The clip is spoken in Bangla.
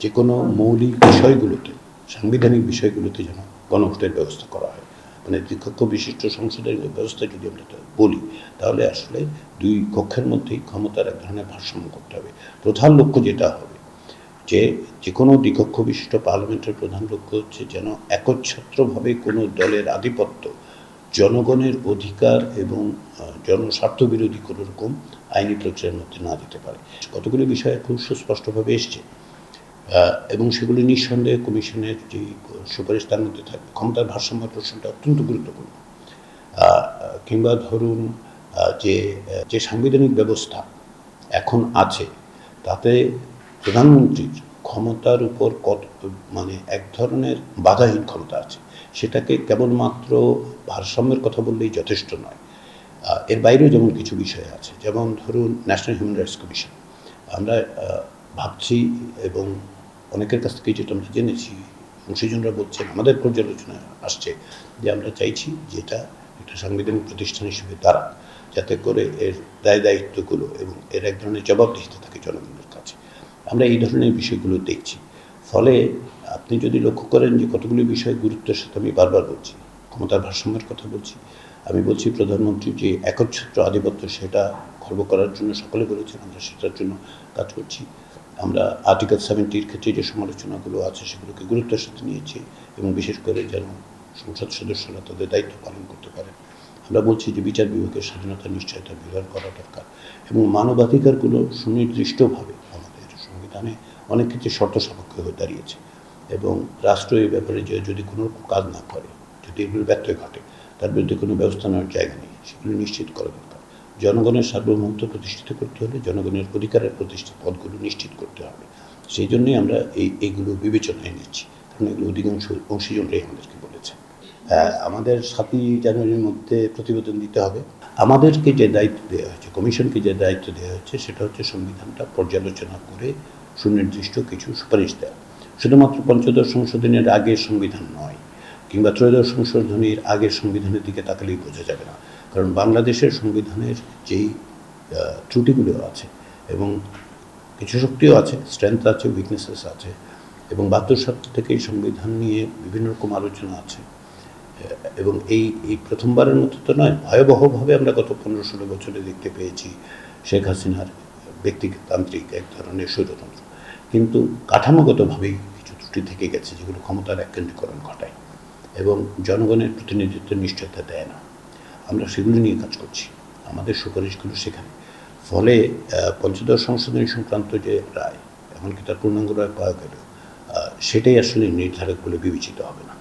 যে কোনো মৌলিক বিষয়গুলোতে, সাংবিধানিক বিষয়গুলোতে যেন গণভোটের ব্যবস্থা করা হয়। মানে দ্বিকক্ষ বিশিষ্ট সংসদের ব্যবস্থা যদি আমরা বলি, তাহলে আসলে দুই কক্ষের মধ্যেই ক্ষমতার এক ধরনের ভারসাম্য করতে হবে। প্রধান লক্ষ্য যেটা হবে, যে যে কোনো দ্বিকক্ষ বিশিষ্ট পার্লামেন্টের প্রধান লক্ষ্য হচ্ছে যেন একচ্ছত্রভাবে কোনো দলের আধিপত্য, জনগণের অধিকার এবং জনস্বার্থ বিরোধী কোনো রকম আইনি প্রক্রিয়ার মধ্যে না যেতে পারে। কতগুলো বিষয় খুব সুস্পষ্টভাবে এসছে। এবং সেগুলি নিঃসন্দেহে কমিশনের যে সুপারিশ তার মধ্যে থাকবে। ক্ষমতার ভারসাম্য প্রশ্নটা অত্যন্ত গুরুত্বপূর্ণ। কিংবা ধরুন যে যে সাংবিধানিক ব্যবস্থা এখন আছে, তাতে প্রধানমন্ত্রীর ক্ষমতার উপর কত মানে এক ধরনের বাধাহীন ক্ষমতা আছে। সেটাকে কেবলমাত্র ভারসাম্যের কথা বললেই যথেষ্ট নয়। এর বাইরেও যেমন কিছু বিষয় আছে, যেমন ধরুন ন্যাশনাল হিউম্যান রাইটস কমিশন আমরা ভাবছি এবং অনেকের কাছ থেকে যেটা আমরা জেনেছি অংশীজনরা বলছেন আমাদের পর্যালোচনা আসছে যে আমরা চাইছি যেটা একটা সাংবিধানিক প্রতিষ্ঠান হিসেবে দাঁড়াক, যাতে করে এর দায় দায়িত্বগুলো এবং এর এক ধরনের জবাবদিহিতা থাকে জনগণের কাছে। আমরা এই ধরনের বিষয়গুলো দেখছি। ফলে আপনি যদি লক্ষ্য করেন যে কতগুলি বিষয় গুরুত্বের সাথে আমি বারবার বলছি, ক্ষমতার ভারসাম্যের কথা বলছি, আমি বলছি প্রধানমন্ত্রী যে একচ্ছত্র আধিপত্য সেটা খর্ব করার জন্য, সকলে বলেছেন আমরা সেটার জন্য কাজ করছি। আমরা আর্টিকেল সেভেন্টির ক্ষেত্রে যে সমালোচনাগুলো আছে, সেগুলোকে গুরুত্বের সাথে নিয়েছি এবং বিশেষ করে যেন সংসদ সদস্যরা তাদের দায়িত্ব পালন করতে পারেন আমরা বলছি যে বিচার বিভাগের স্বাধীনতা, নিশ্চয়তা বিভাগ করা দরকার এবং মানবাধিকারগুলো সুনির্দিষ্টভাবে আমাদের সংবিধানে অনেক ক্ষেত্রে শর্ত সাপেক্ষ হয়ে দাঁড়িয়েছে এবং রাষ্ট্র এই ব্যাপারে যে যদি কোনো কাজ না করে, যদি এগুলো ব্যত্যয় ঘটে, তার বিরুদ্ধে কোনো ব্যবস্থা নেওয়ার জায়গা নেই, সেগুলো নিশ্চিত করা দরকার। জনগণের সার্বভৌমত্ব প্রতিষ্ঠিত করতে হলে জনগণের অধিকারের প্রতিষ্ঠিত পদগুলো নিশ্চিত করতে হবে। সেই জন্যই আমরা এই এইগুলো বিবেচনায় নিচ্ছি। কারণ এগুলো অধিকাংশ অংশীজনরাই আমাদেরকে বলেছে। হ্যাঁ, আমাদের সাতই জানুয়ারির মধ্যে প্রতিবেদন দিতে হবে। আমাদেরকে যে দায়িত্ব দেওয়া হয়েছে কমিশনকে যে দায়িত্ব দেওয়া হয়েছে সেটা হচ্ছে সংবিধানটা পর্যালোচনা করে সুনির্দিষ্ট কিছু সুপারিশ দেওয়া শুধুমাত্র পঞ্চদশ সংশোধনের আগের সংবিধান নয় কিংবা ত্রয়োদশ সংশোধনীর আগের সংবিধানের দিকে তাকালেই বোঝা যাবে না। কারণ বাংলাদেশের সংবিধানের যেই ত্রুটিগুলো আছে এবং কিছু শক্তিও আছে স্ট্রেংথ আছে উইকনেসেস আছে এবং বাহাত্তর সাল থেকে এই সংবিধান নিয়ে বিভিন্ন রকম আলোচনা আছে এবং এই এই প্রথমবারের মতো তো নয়, ভয়াবহভাবে আমরা গত পনেরো ষোলো বছরে দেখতে পেয়েছি শেখ হাসিনার ব্যক্তিতান্ত্রিক এক ধরনের স্বৈরতন্ত্র। কিন্তু কাঠামোগতভাবেই কিছু ত্রুটি থেকে গেছে যেগুলো ক্ষমতার এককেন্দ্রীকরণ ঘটায় এবং জনগণের প্রতিনিধিত্ব নিশ্চয়তা দেয় না। আমরা সেগুলো নিয়ে কাজ করছি। আমাদের সুপারিশগুলো সেখানে। ফলে পঞ্চদশ সংশোধনী সংক্রান্ত যে রায়, এমনকি তার পূর্ণাঙ্গ রায় পাওয়া গেল সেটাই আসলে নির্ধারক বলে বিবেচিত হবে না।